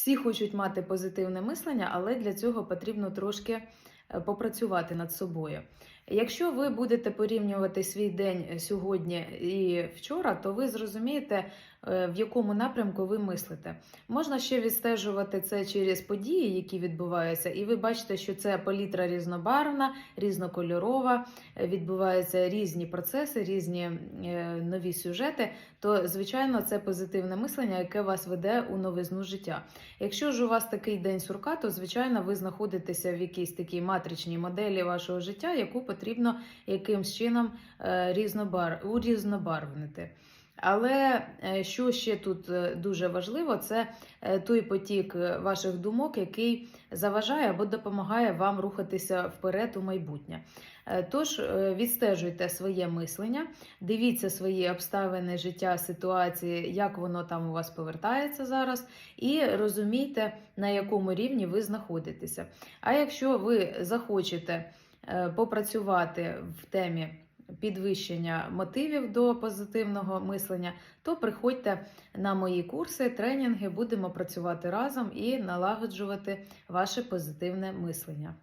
Всі хочуть мати позитивне мислення, але для цього потрібно трошки е, попрацювати над собою. Якщо ви будете порівнювати свій день сьогодні і вчора, то ви зрозумієте, е, в якому напрямку ви мислите. Можна ще відстежувати це через події, які відбуваються, і ви бачите, що це палітра різнобарвна, різнокольорова, е, відбуваються різні процеси, різні е, нові сюжети. То, звичайно, це позитивне мислення, яке вас веде у новизну життя. Якщо ж у вас такий день сурка, то звичайно ви знаходитеся в якійсь такій матричній моделі вашого життя, яку потрібно якимсь чином е, різнобар... урізнобарвнити. Але е, що ще тут е, дуже важливо, це той потік ваших думок, який заважає або допомагає вам рухатися вперед у майбутнє. Тож відстежуйте своє мислення, дивіться свої обставини життя, ситуації, як воно там у вас повертається зараз, і розумійте, на якому рівні ви знаходитеся. А якщо ви захочете попрацювати в темі підвищення мотивів до позитивного мислення, то приходьте на мої курси, тренінги, будемо працювати разом і налагоджувати ваше позитивне мислення.